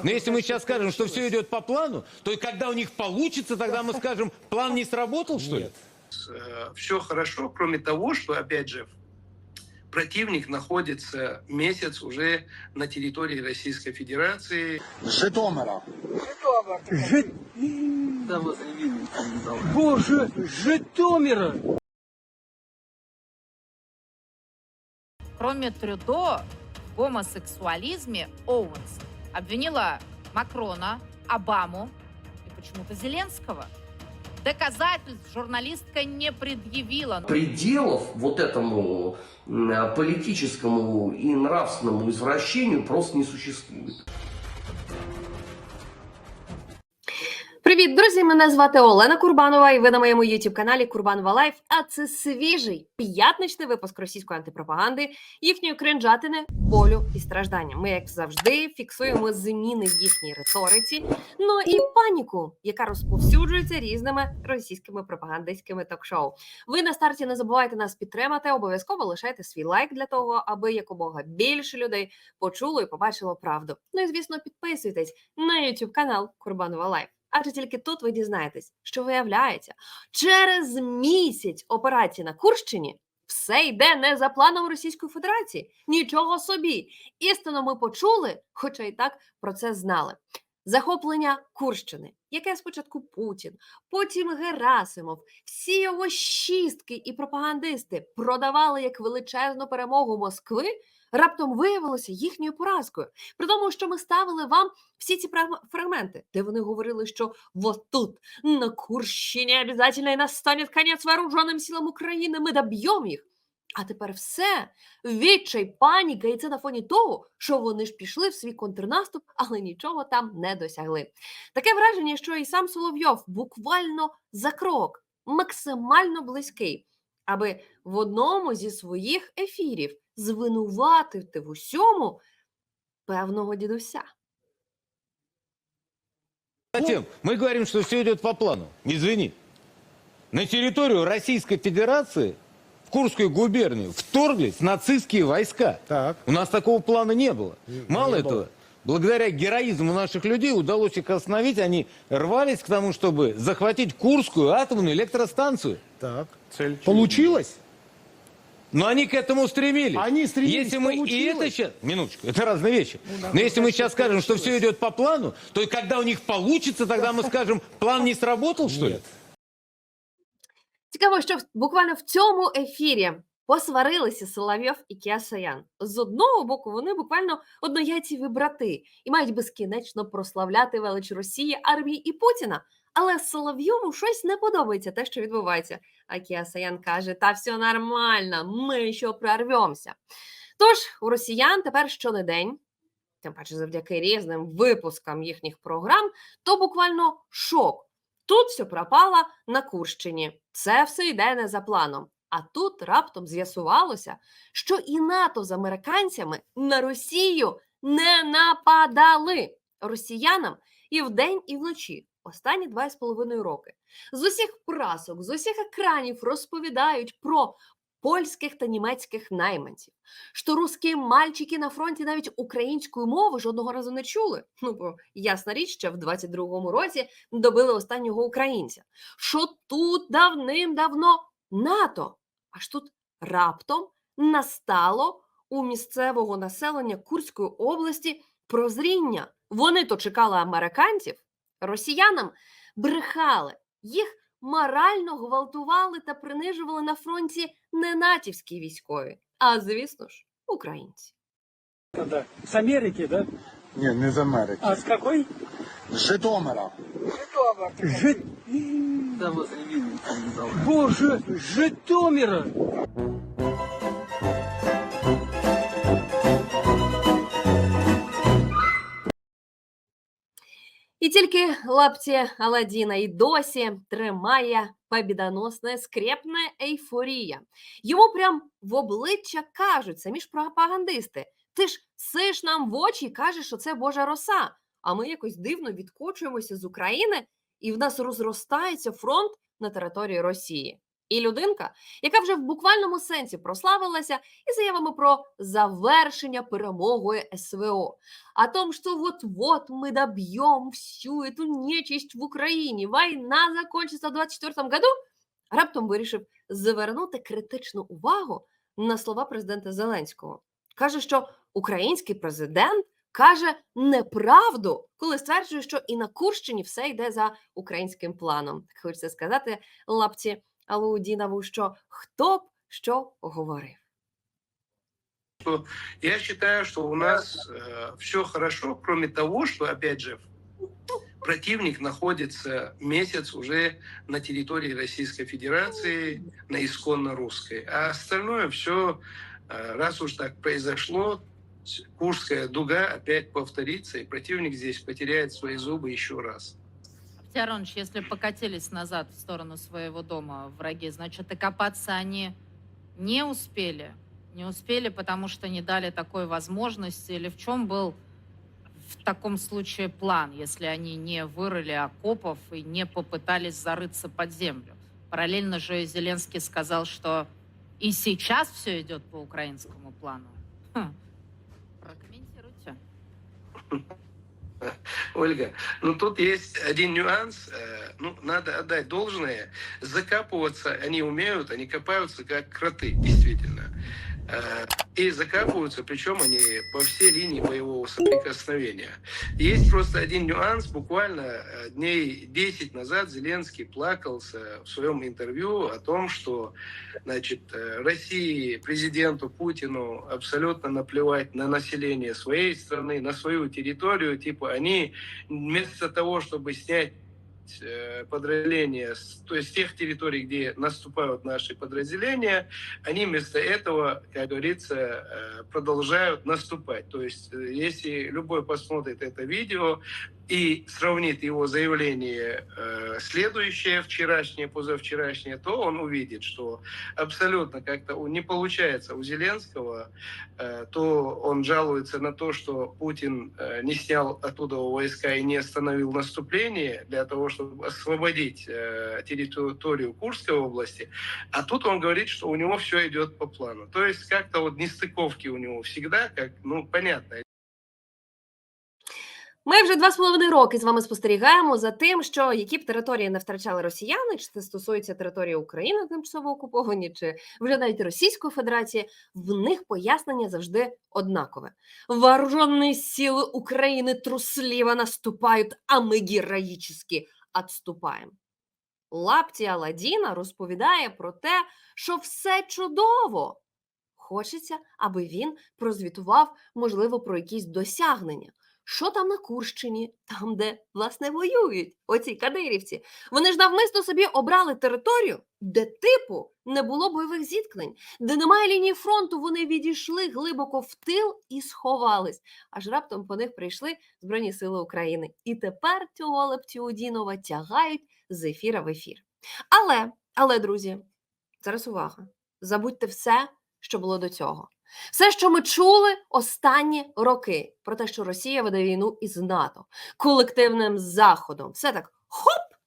Но если мы сейчас скажем, что все идет по плану, то и когда у них получится, тогда мы скажем, план не сработал, что ли? все хорошо, кроме того, что, опять же, противник находится месяц уже на территории Российской Федерации. Житомира. Боже, Житомира! Кроме Трюдо, в гомосексуализме Оуэнс обвинила Макрона, Обаму и почему-то Зеленского. Доказательств журналистка не предъявила. пределов вот этому политическому и нравственному извращению просто не существует. Привіт, друзі! Мене звати Олена Курбанова, і ви на моєму youtube каналі Курбанова Лайф. А це свіжий п'ятничний випуск російської антипропаганди, їхньої кринжатини, болю і страждання. Ми, як завжди, фіксуємо зміни в їхній риториці, ну і паніку, яка розповсюджується різними російськими пропагандистськими ток-шоу. Ви на старті не забувайте нас підтримати. Обов'язково лишайте свій лайк для того, аби якомога більше людей почуло і побачило правду. Ну і звісно, підписуйтесь на youtube канал Курбанова Лайф. Адже тільки тут ви дізнаєтесь, що виявляється, через місяць операції на Курщині все йде не за планом Російської Федерації. Нічого собі. Істину ми почули, хоча й так про це знали. Захоплення Курщини, яке спочатку Путін, потім Герасимов, всі його шістки і пропагандисти продавали як величезну перемогу Москви, раптом виявилося їхньою поразкою. При тому, що ми ставили вам всі ці фрагменти, де вони говорили, що вот тут, на Курщині, обязательно і настанет конець вооруженим силам України, ми доб'ємо їх. А тепер все відчай, паніка, і це на фоні того, що вони ж пішли в свій контрнаступ, але нічого там не досягли. Таке враження, що і сам Соловйов буквально за крок, максимально близький, аби в одному зі своїх ефірів звинуватити в усьому певного дідуся. Затем мы говорим, что все идет по плану. Извини. На территорию Российской Федерации в Курскую губернию вторглись нацистские войска. Так. У нас такого плана не было. Мало не этого, было. благодаря героизму наших людей удалось их остановить. Они рвались к тому, чтобы захватить Курскую атомную электростанцию. Так. Получилось? Но они к этому стремились. Они стремились, Если мы и получилось. это сейчас... Минуточку, это разные вещи. Но если мы сейчас скажем, что все идет по плану, то и когда у них получится, тогда мы скажем, план не сработал, что ли? Нет. Цікаво, що в- буквально в цьому ефірі посварилися Соловйов і Кіасаян. З одного боку, вони буквально однояйцеві брати і мають безкінечно прославляти велич Росії, армії і Путіна. Але Соловйову щось не подобається те, що відбувається. А Кіасаян каже: та все нормально, ми ще прорвемося. Тож у росіян тепер щонедень, тим паче завдяки різним випускам їхніх програм, то буквально шок. Тут все пропало на Курщині. Це все йде не за планом. А тут раптом з'ясувалося, що і НАТО з американцями на Росію не нападали росіянам і вдень, і вночі. Останні два з половиною роки. З усіх прасок, з усіх екранів розповідають про польських та німецьких найманців, що русські мальчики на фронті навіть української мови жодного разу не чули. Ну бо ясна річ, що в 22-му році добили останнього українця. Що тут давним-давно НАТО, аж тут раптом настало у місцевого населення Курської області прозріння. Вони то чекали американців, росіянам брехали, їх морально гвалтували та принижували на фронті не натівські військові, а звісно ж, українці. Да. С Америки, да? Ні, не з Америки. А с какой? З Житомира. Жит... Боже, Житомира! І тільки лапті Аладдіна і досі тримає побідоносне скрепне ейфорія. Йому прям в обличчя кажуть самі ж пропагандисти: ти ж сиш нам в очі і кажеш, що це Божа роса. А ми якось дивно відкочуємося з України, і в нас розростається фронт на території Росії. І людинка, яка вже в буквальному сенсі прославилася і заявами про завершення перемогою СВО. О том, что вот-вот мы добьем всю эту нечисть в Україні, війна закончиться в 24 году, раптом вирішив завернути критичну увагу на слова президента Зеленського. Каже, що український президент каже неправду, коли стверджує, що і на Курщині все йде за українським планом. Хочеться сказати лапці Алаудінову, що хто б що говорив. Я считаю, что у нас все хорошо, кроме того, что, опять же, противник находится месяц уже на территории Российской Федерации, на исконно русской. А остальное все, раз уж так произошло, Курская дуга опять повторится, и противник здесь потеряет свои зубы еще раз. Тяронович, если покатились назад в сторону своего дома враги, значит, и копаться они не успели. Не успели, потому что не дали такой возможности. Или в чем был в таком случае план, если они не вырыли окопов и не попытались зарыться под землю? Параллельно же Зеленский сказал, что и сейчас все идет по украинскому плану. Хм. Прокомментируйте. Ольга, ну тут есть один нюанс. Э, Ну, надо отдать должное. Закапываться они умеют, они копаются как кроты, действительно. Э, И закапываются, причем они по всей линии боевого соприкосновения. Есть просто один нюанс. Буквально э, дней 10 назад Зеленский плакался в своем интервью о том, что значит, э, России, президенту Путину абсолютно наплевать на население своей страны, на свою территорию. Типа они вместо того, чтобы снять э, подразделения, то есть тех территорий, где наступают наши подразделения, они вместо этого, как говорится, э, продолжают наступать. То есть, э, если любой посмотрит это видео и сравнит его заявление э, следующее, вчерашнее, позавчерашнее, то он увидит, что абсолютно как-то не получается у Зеленского, э, то он жалуется на то, что Путин э, не снял оттуда войска и не остановил наступление для того, чтобы освободить э, территорию Курской области. А тут он говорит, что у него все идет по плану. То есть как-то вот нестыковки у него всегда, как, ну, понятно, Ми вже два з половиною роки з вами спостерігаємо за тим, що які б території не втрачали росіяни, чи це стосується території України тимчасово окуповані, чи вже навіть Російської Федерації, в них пояснення завжди однакове. Вооружені сили України трусливо наступають, а ми героїчно відступаємо. Лапті Аладдіна розповідає про те, що все чудово. Хочеться, аби він прозвітував, можливо, про якісь досягнення. Що там на Курщині, там, де власне воюють оці кадирівці? Вони ж навмисно собі обрали територію, де типу не було бойових зіткнень, де немає лінії фронту. Вони відійшли глибоко в тил і сховались. Аж раптом по них прийшли Збройні Сили України. І тепер цього Лептіудінова тягають з ефіра в ефір. Але, але, друзі, зараз увага. Забудьте все, що було до цього. Все, що ми чули останні роки, про те, що Росія веде війну із НАТО, колективним заходом, все так хоп!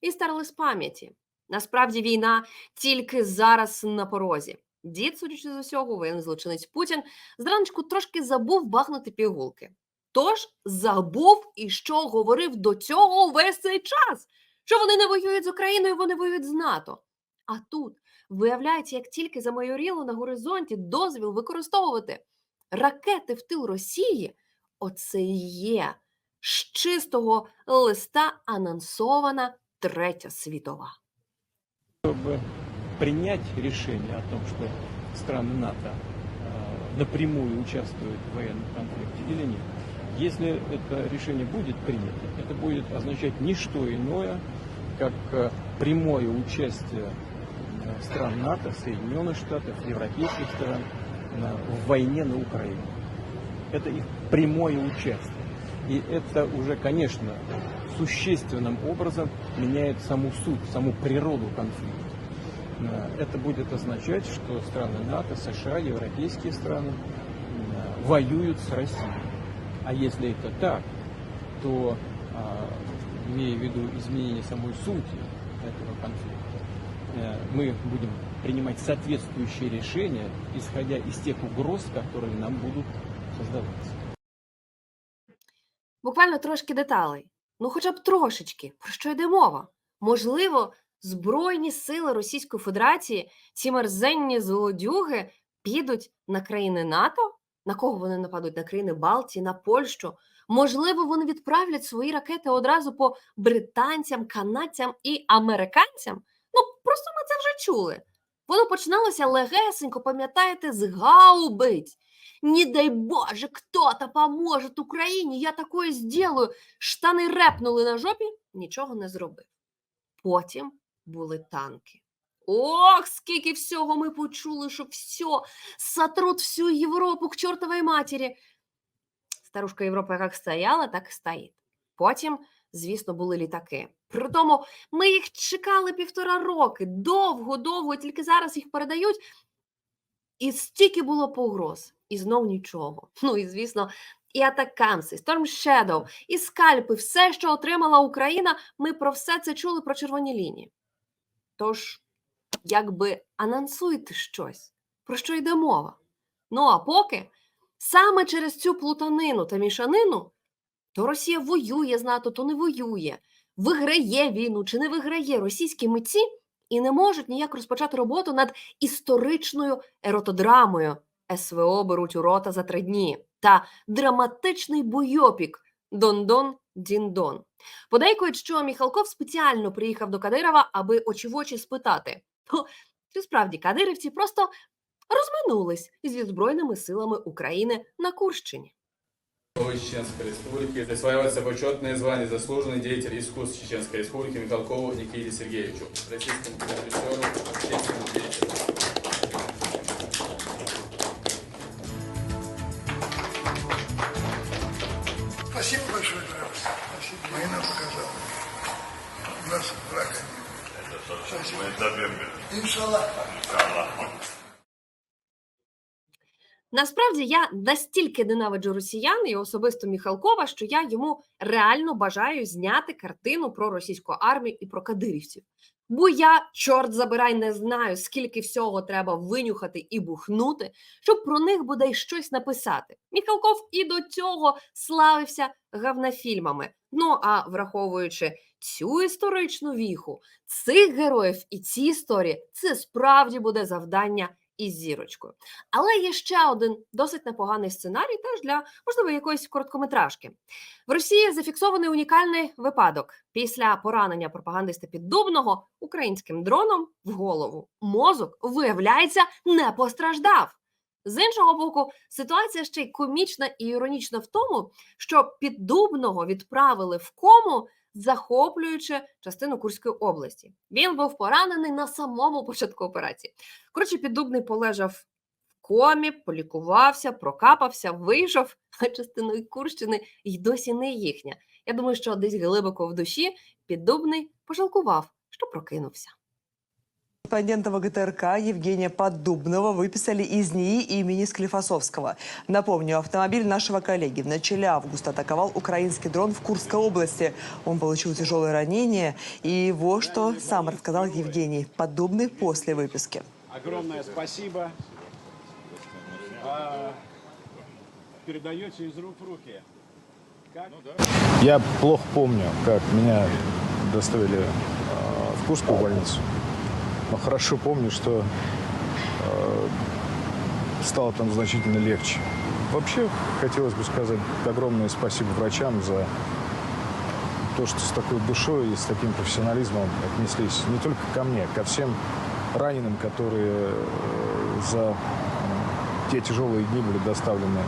І старили з пам'яті. Насправді війна тільки зараз на порозі. Дід, судячи з усього, воєнний злочинець Путін зраночку трошки забув бахнути пігулки. Тож забув і що говорив до цього весь цей час, що вони не воюють з Україною, вони воюють з НАТО. А тут Виявляється, як тільки замайоріло на горизонті дозвіл використовувати ракети в тил Росії, оце і є з чистого листа анонсована третя світова. чтобы принять решение о том, что страны НАТО э, напрямую участвуют в военном конфликте или нет. Если это решение будет принято, это будет означать не что иное, как э, прямое участие э, стран НАТО, Соединенных Штатов, европейских стран э, в войне на Украине. Это их прямое участие. И это уже, конечно, существенным образом меняет саму суть, саму природу конфликта. Э, Это будет означать, что страны НАТО, США, европейские страны э, воюют с Россией. А если это так, то, имея в виду изменение самой сути этого конфликта, э, мы будем принимать соответствующие решения, исходя из тех угроз, которые нам будут создаваться. Буквально трошки деталей. Ну, хоча б трошечки. Про що йде мова? Можливо, Збройні сили Російської Федерації, ці мерзенні злодюги, підуть на країни НАТО? На кого вони нападуть? На країни Балтії, на Польщу? Можливо, вони відправлять свої ракети одразу по британцям, канадцям і американцям? Ну, просто ми це вже чули. Воно починалося легесенько, пам'ятаєте, з гаубиць. Не дай Боже, кто-то поможет Україні, я такое сделаю. Штани репнули на жопі, нічого не зробив. Потім були танки. Ох, скільки всього ми почули, що все, сотрут всю Європу к чортовій матері. Старушка Європа як стояла, так і стоїть. Потім, звісно, були літаки. Притому ми їх чекали півтора роки, довго-довго, тільки зараз їх передають. І стільки було погроз, і знов нічого. Ну і звісно, і атакамси, Storm Shadow, і скальпи, все, що отримала Україна, ми про все це чули про червоні лінії. Тож, якби анонсуйте щось, про що йде мова. Ну а поки саме через цю плутанину та мішанину, то Росія воює з НАТО, то не воює, виграє війну чи не виграє російські митці і не можуть ніяк розпочати роботу над історичною еротодрамою. СВО беруть у рота за три дні та драматичний бойопік Дон-Дон Дін-Дон. Подейкують, що Міхалков спеціально приїхав до Кадирова, аби очі в очі спитати, «Хо, чи справді кадирівці просто розминулись зі Збройними силами України на Курщині. Главы Чеченской Республики присваивается почетное звание «Заслуженный деятель искусств Чеченской Республики» Михалкову Никите Сергеевичу, российскому режиссеру, общественному деятелю. Спасибо большое, пожалуйста. Спасибо. Война показала. У нас врага нет. Спасибо. Иншаллах. Насправді я настільки ненавиджу росіян і особисто Міхалкова, що я йому реально бажаю зняти картину про російську армію і про кадирівців. Бо я, чорт забирай, не знаю, скільки всього треба винюхати і бухнути, щоб про них бодай щось написати. Міхалков і до цього славився гавнафільмами. Ну а враховуючи цю історичну віху, цих героїв і ці історії, це справді буде завдання із зірочкою. Але є ще один досить непоганий сценарій, теж для можливо якоїсь короткометражки. В Росії зафіксований унікальний випадок після поранення пропагандиста Піддубного українським дроном в голову. Мозок, виявляється, не постраждав. З іншого боку, ситуація ще й комічна і іронічна в тому, що Піддубного відправили в кому, захоплюючи частину Курської області. Він був поранений на самому початку операції. Коротше, Піддубний полежав в комі, полікувався, прокапався, вийшов, а частина Курщини й досі не їхня. Я думаю, що десь глибоко в душі Піддубний пожалкував, що прокинувся. Корреспондента ВГТРК Евгения Поддубного выписали из НИИ имени Склифосовского. Напомню, автомобиль нашего коллеги в начале августа атаковал украинский дрон в Курской области. Он получил тяжелое ранение. И вот что сам рассказал Евгений Поддубный после выписки. Огромное спасибо. А, передаете из рук в руки. Как? Я плохо помню, как меня доставили э, в Курскую больницу. Но хорошо помню, что э, стало там значительно легче. Вообще, хотелось бы сказать огромное спасибо врачам за то, что с такой душой и с таким профессионализмом отнеслись не только ко мне, ко всем раненым, которые э, за те тяжелые дни были доставлены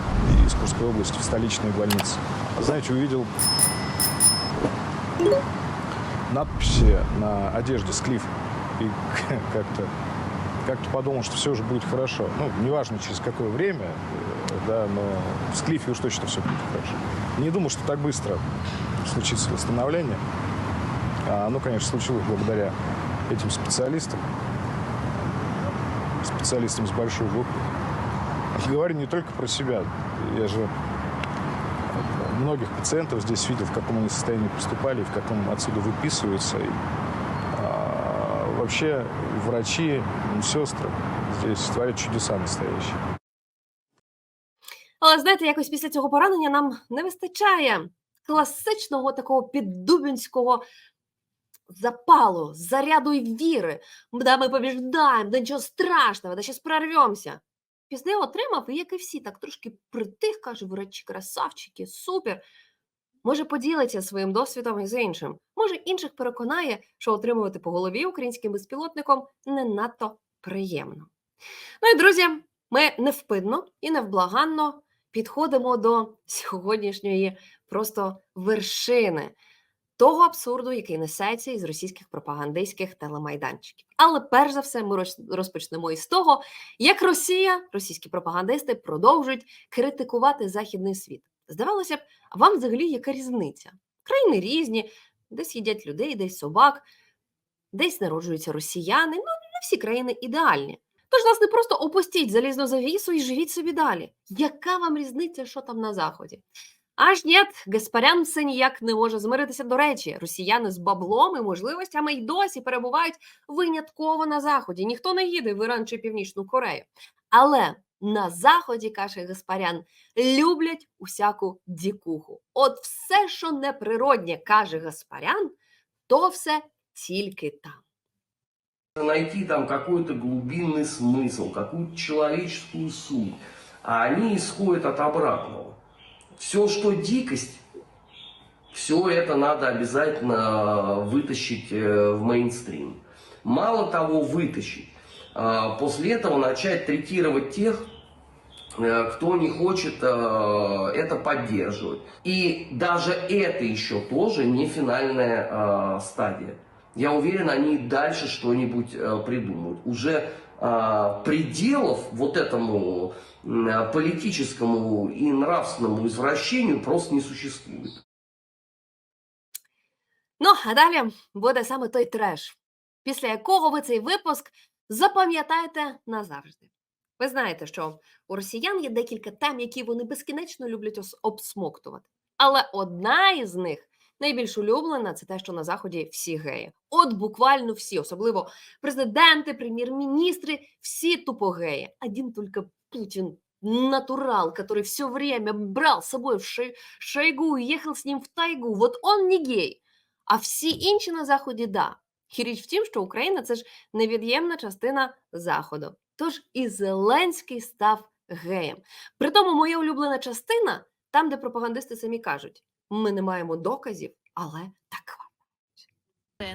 из Курской области в столичные больницы. Знаете, увидел надписи на одежде «Склиф» и как-то как-то подумал, что все уже будет хорошо. Ну, неважно, через какое время, э, да, но в Склифе уж точно все будет хорошо. Не думал, что так быстро случится восстановление. А оно, конечно, случилось благодаря этим специалистам. Специалистам с большой буквы. Говорю не только про себя. Я же многих пациентов здесь видел, в каком они состоянии поступали, в каком отсюда выписываются. Вообще врачи, сестры здесь творят чудеса настоящие. Але знаєте, якось після цього поранення нам не вистачає класичного такого піддубінського запалу, заряду і віри. Да, ми побіждаємо, да нічого страшного, да щас прорвемося. Пізде отримав, і як і всі, так трошки притих, каже, врачі, красавчики, супер. Може, поділиться своїм досвідом із іншим. Може, інших переконає, що отримувати по голові українським безпілотником не надто приємно. Ну і друзі, ми невпинно і невблаганно підходимо до сьогоднішньої просто вершини того абсурду, який несеться із російських пропагандистських телемайданчиків. Але перш за все, ми роз- розпочнемо із того, як Росія, російські пропагандисти продовжують критикувати західний світ. Здавалося б, а вам взагалі яка різниця? Країни різні, десь їдять людей, десь собак, десь народжуються росіяни. Ну, не всі країни ідеальні. Тож, власне, просто опустіть залізну завісу і живіть собі далі. Яка вам різниця, що там на заході? Аж ні, Гаспарян все ніяк не може змиритися до речі. Росіяни з баблом і можливостями й досі перебувають винятково на заході. Ніхто не їде в Іран чи Північну Корею. Але на заході, каже Гаспарян, люблять усяку дікуху. От все, що неприроднє, каже Гаспарян, то все тільки там. найти там какой-то глубинный смысл, какую-то человеческую суть. А они исходят от обратного. Все, что дикость, все это надо обязательно вытащить э, в мейнстрим. Мало того, вытащить. а После этого начать третировать тех, э, кто не хочет э, это поддерживать. И даже это еще тоже не финальная э, стадия. Я уверен, они и дальше что-нибудь э, придумают. Уже э, пределов вот этому м, политическому и нравственному извращению просто не существует. Ну, а далі буде саме той треш, після якого ви цей випуск запам'ятаєте назавжди. Ви знаєте, що у росіян є декілька тем, які вони безкінечно люблять обсмоктувати. Але одна із них найбільш улюблена це те, що на заході всі геї. От буквально всі, особливо президенти, прем'єр-міністри, всі тупо геї. Один тільки Путін натурал, который все время брал с собой в Шойгу и ехал с ним в тайгу. Вот он не гей. А всі інші на заході да. І річ в тім, що Україна це ж невід'ємна частина заходу. Тож і Зеленський став геєм. Притому моя улюблена частина там, де пропагандисти самі кажуть: ми не маємо доказів, але так.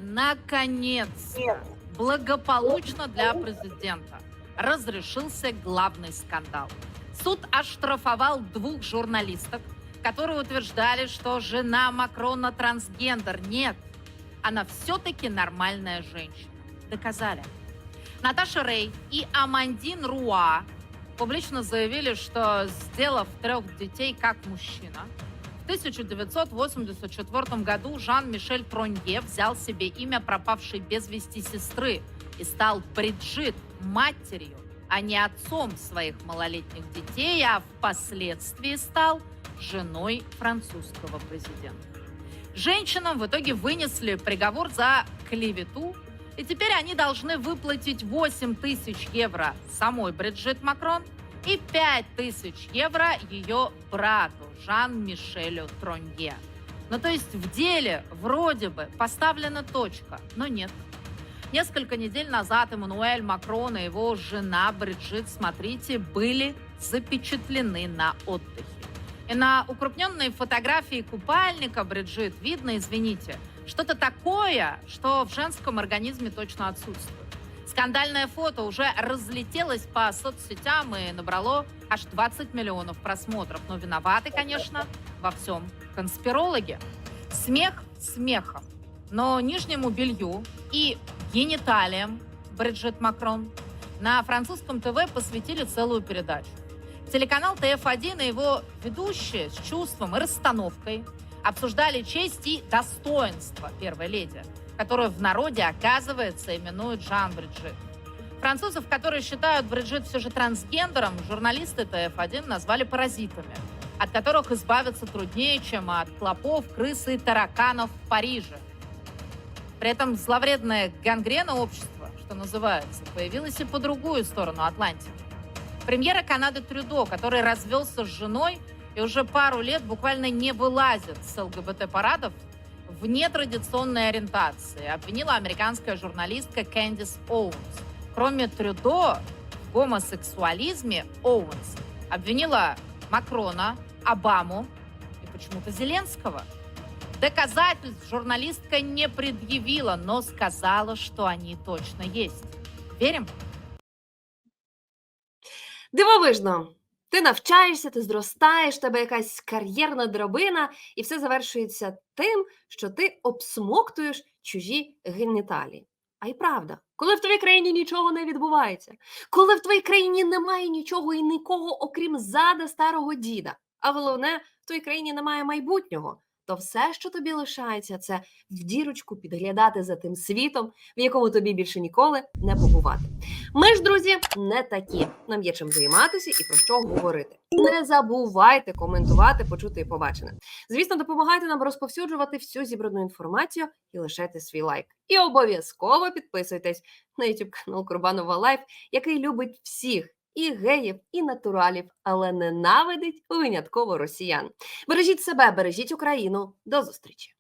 Наконец-то, благополучно для президента, разрешился главный скандал. Суд оштрафовал двух журналисток, которые утверждали, что жена Макрона трансгендер. Нет, она все-таки нормальная женщина. Доказали. Наташа Рей и Амандин Руа публично заявили, что, сделав трех детей как мужчина, в 1984 году Жан-Мишель Тронье взял себе имя пропавшей без вести сестры и стал Бриджит матерью, а не отцом своих малолетних детей, а впоследствии стал женой французского президента. Женщинам в итоге вынесли приговор за клевету, и теперь они должны выплатить 8 тысяч евро самой Бриджит Макрон и 5 тысяч евро ее брату Жан-Мишелю Тронье. Ну, то есть в деле вроде бы поставлена точка, но нет. Несколько недель назад Эммануэль Макрон и его жена Бриджит, смотрите, были запечатлены на отдыхе. И на укрупненной фотографии купальника Бриджит видно, извините, что-то такое, что в женском организме точно отсутствует. Скандальное фото уже разлетелось по соцсетям и набрало аж 20 миллионов просмотров. Но виноваты, конечно, во всем конспирологи. Смех смехом. Но нижнему белью и гениталиям Бриджит Макрон на французском ТВ посвятили целую передачу. Телеканал ТФ-1 и его ведущие с чувством и расстановкой обсуждали честь и достоинство первой леди, которую в народе, оказывается, именуют Жан Бриджит. Французов, которые считают Бриджит все же трансгендером, журналисты ТФ-1 назвали паразитами, от которых избавиться труднее, чем от клопов, крыс и тараканов в Париже. При этом зловредная гангрена общества что называется, появилась и по другую сторону Атлантики. Премьера Канады Трюдо, который развелся с женой и уже пару лет буквально не вылазит с ЛГБТ-парадов в нетрадиционной ориентации, обвинила американская журналистка Кэндис Оуэнс. Кроме Трюдо, в гомосексуализме Оуэнс обвинила Макрона, Обаму и почему-то Зеленского. Доказательств журналистка не предъявила, но сказала, что они точно есть. Верим? Дивовижно. Ти навчаєшся, ти зростаєш, тебе якась кар'єрна дробина, і все завершується тим, що ти обсмоктуєш чужі геніталії. А й правда, коли в твоїй країні нічого не відбувається, коли в твоїй країні немає нічого і нікого, окрім зада старого діда, а головне, в твоїй країні немає майбутнього, то все, що тобі лишається, це в дірочку підглядати за тим світом, в якому тобі більше ніколи не побувати. Ми ж, друзі, не такі. Нам є чим займатися і про що говорити. Не забувайте коментувати, почути і побачене. Звісно, допомагайте нам розповсюджувати всю зібрану інформацію і лишайте свій лайк. І обов'язково підписуйтесь на YouTube канал Курбанова Лайф, який любить всіх. І геїв, і натуралів, але ненавидить винятково росіян. Бережіть себе, бережіть Україну. До зустрічі!